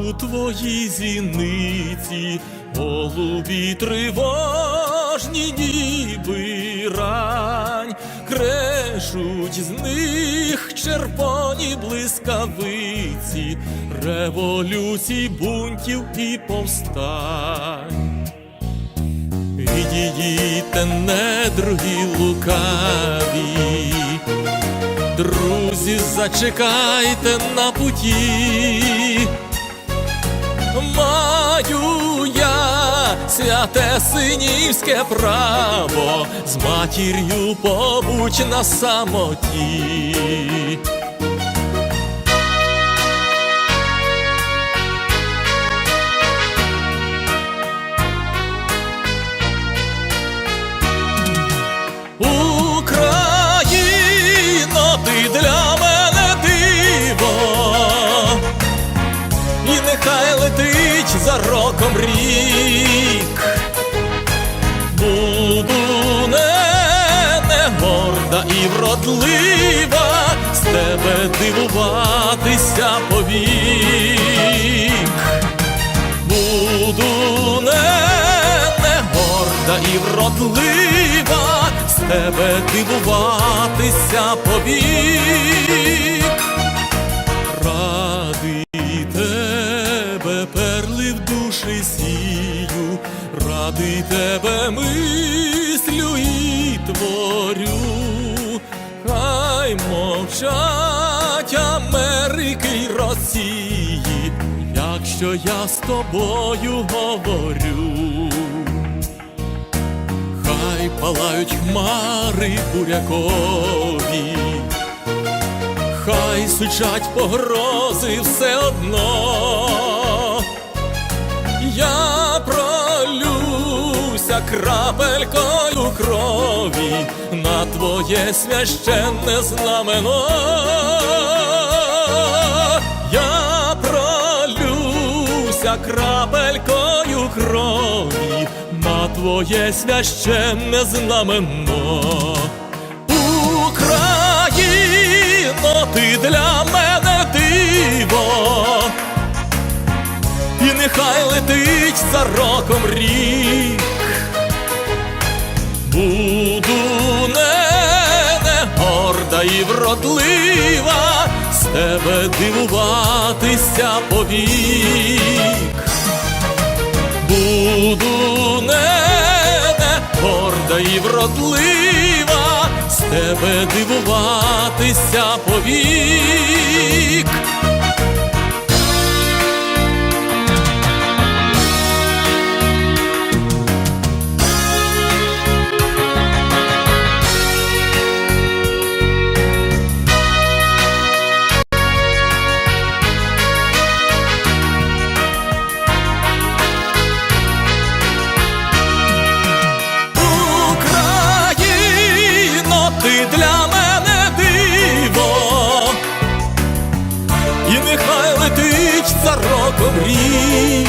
у твоїй зіниці, голубі тривожні ніби рань, крешуть з них червоні блискавиці, революцій, бунтів і повстань. Відійдіте, недруги лукаві, друзі, зачекайте на путі. Маю я святе синівське право, з матір'ю побудь на самоті. За роком рік, буду не, не горда і вродлива, з тебе дивуватися повік. Буду не, не горда і вродлива, з тебе дивуватися повік. Тебе мислю і творю, хай мовчать Америки й Росії, якщо я з тобою говорю. Хай палають хмари бурякові, хай сучать погрози все одно. Пролюся крапелькою крові на твоє священне знамено. Я пролюся крапелькою крові на твоє священне знамено. Україно, ти для мене диво, і нехай летить за роком рік. Вродлива, з тебе дивуватися повік. Буду не, не горда і вродлива, з тебе дивуватися повік. За роком рік.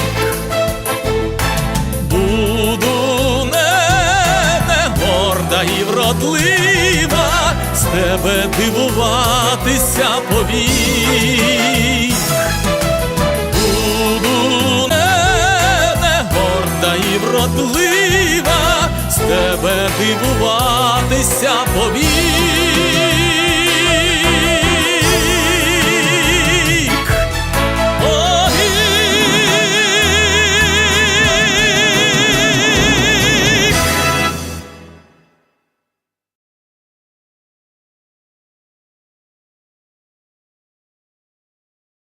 Буду не, не горда і вродлива, з тебе дивуватися повік. Буду не, не горда і вродлива, з тебе дивуватися повік.